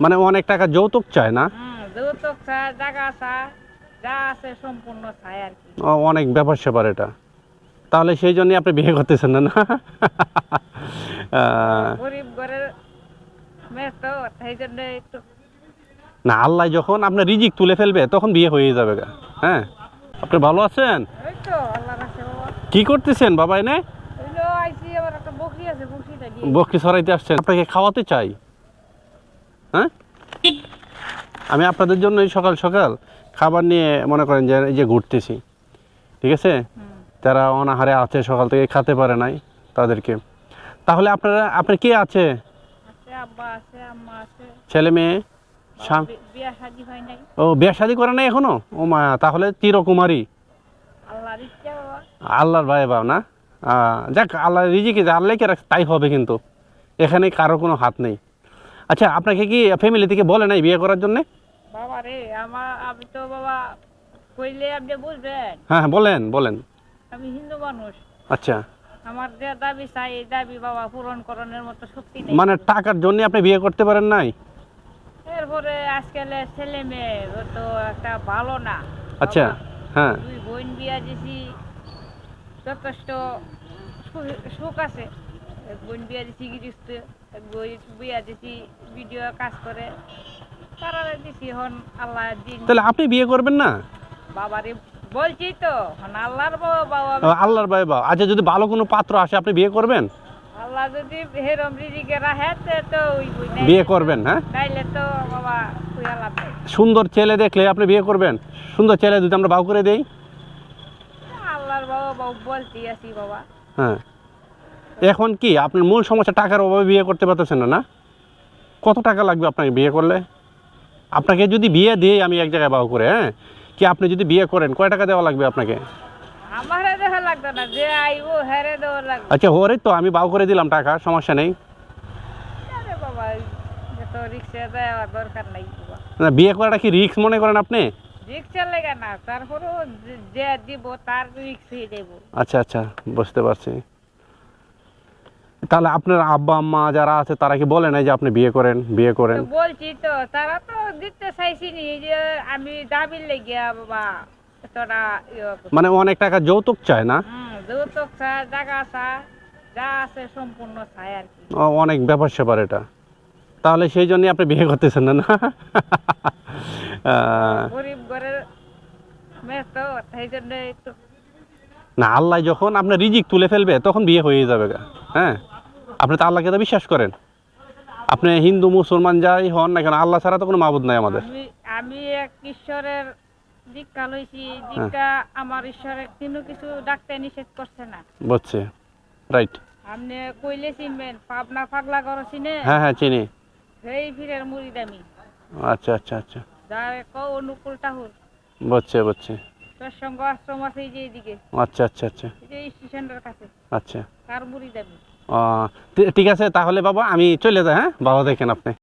মানে অনেক টাকা যৌতুক চায় না? যৌতুক চা জায়গা চা যা আছে সম্পূর্ণ চাই আর কি। অনেক ব্যাপার স্যাপার এটা। তাহলে সেই জন্যই আপনি বিয়ে করতেছেন না না? গরিব ঘরের মেয়ে তো সেই জন্য একটু না আল্লাহ যখন আপনার রিজিক তুলে ফেলবে তখন বিয়ে হয়ে যাবে হ্যাঁ? আপনি ভালো আছেন? কি করতেছেন বাবা এনে? বকরি সরাইতে আসছেন। আপনাকে খাওয়াতে চাই। হ্যাঁ? আমি আপনাদের জন্য এই সকাল সকাল খাবার নিয়ে মনে করেন যে এই যে ঘুরতেছি ঠিক আছে। যারা অনাহারে আছে সকাল থেকে খেতে পারে নাই তাদেরকে। তাহলে আপনারা আপনার কে আছে? ছেলে মেয়ে ও বিয়ে শাদি করে নাই এখনও? ও মা তাহলে চিরকুমারী আল্লাহর ভাই বাবা না? যাক আল্লাহ রিজিকে যা আল্লাহকে তাই হবে কিন্তু। এখানে কারও কোনো হাত নেই। আচ্ছা আপনাকে কি ফ্যামিলি থেকে বলে নাই বিয়ে করার জন্যে? বাবা রে আমার আমি তো বাবা কইলে আপনি বুঝবেন। হ্যাঁ হ্যাঁ বলেন বলেন। আমি হিন্দু মানুষ। আচ্ছা। আমার যে দাবি চাই এই দাবি বাবা পূরণ করানোর মতো শক্তি নেই। মানে টাকার জন্য আপনি বিয়ে করতে পারেন নাই? এরপরে আজকাল ছেলে মেয়ে তো একটা ভালো না। আচ্ছা হ্যাঁ। দুই বোন বিয়া দিছি যথেষ্ট সুখ আছে। এক বোন বিয়া দিছি গৃহস্থ এক বোন বিয়া দিছি ভিডিও কাজ করে। তারা দিছি হন আল্লাহ দিন। তাহলে আপনি বিয়ে করবেন না? বাবারে বলছি তো হন আল্লাহর বাবা বাবা আল্লাহর বাবা। আচ্ছা যদি ভালো কোনো পাত্র আসে আপনি বিয়ে করবেন? আল্লাহ যদি হেরম রিজিকে রাখে তো ওই বই বিয়ে করবেন হ্যাঁ? নাইলে তো বাবা সুন্দর ছেলে দেখলে আপনি বিয়ে করবেন? সুন্দর ছেলে যদি আমরা বাউ করে দেই? আল্লাহর বাবা বাবু বলছি আছি বাবা। হ্যাঁ। এখন কি আপনার মূল সমস্যা টাকার অভাবে বিয়ে করতে পারতেছেন না না? কত টাকা লাগবে আপনাকে বিয়ে করলে? আপনাকে যদি বিয়ে দিই আমি এক জায়গায় বাউ করে হ্যাঁ? কি আপনি যদি বিয়ে করেন কয় টাকা দেওয়া লাগবে আপনাকে? হেরে আচ্ছা ওরে তো আমি বাউ করে দিলাম টাকা সমস্যা নেই। রিক্সা না বিয়ে করাটা কি রিস্ক মনে করেন আপনি? রিক্সা রিক্স আচ্ছা আচ্ছা বুঝতে পারছি। তাহলে আপনার আব্বা আম্মা যারা আছে তারা কি বলে নাই যে আপনি বিয়ে করেন বিয়ে করেন? বলছি তো তারা তো দিতে চাইছি নি যে আমি দাবি লেগিয়া বাবা তোরা ইয়ে মানে অনেক টাকা যৌতুক চায় না? যৌতুক চা জায়গা চা যা আছে সম্পূর্ণ চাই আর কি। অনেক ব্যাপার স্যাপার এটা। তাহলে সেই জন্যই আপনি বিয়ে করতেছেন না না? গরিব ঘরের মেয়ে তো সেই জন্য না আল্লাহ যখন আপনার রিজিক তুলে ফেলবে তখন বিয়ে হয়ে যাবে হ্যাঁ? আপনি তো আল্লাহকে তো বিশ্বাস করেন। আপনি হিন্দু মুসলমান যাই হন না কেন আল্লাহ ছাড়া তো কোনো মাবুদ নাই আমাদের। আমি আমি এক ঈশ্বরের দীক্ষা লইছি দীক্ষা আমার ঈশ্বরের কোনো কিছু ডাক্তার নিষেধ করছে না। বুঝছি। রাইট আপনি কইলে চিনবেন পাবনা পাগলা করো চিনে? হ্যাঁ হ্যাঁ চিনি। সেই ফিরের মুড়ি দামি। আচ্ছা আচ্ছা আচ্ছা। যার ক অনুকূল ঠাকুর। বুঝছে বুঝছে। তোর সঙ্গে আশ্রম আছে এই যে এইদিকে। আচ্ছা আচ্ছা আচ্ছা। এই স্টেশনের কাছে। আচ্ছা। কার মুড়ি দামি। ঠি- ঠিক আছে তাহলে বাবা আমি চলে যাই হ্যাঁ? বাবা দেখেন আপনি।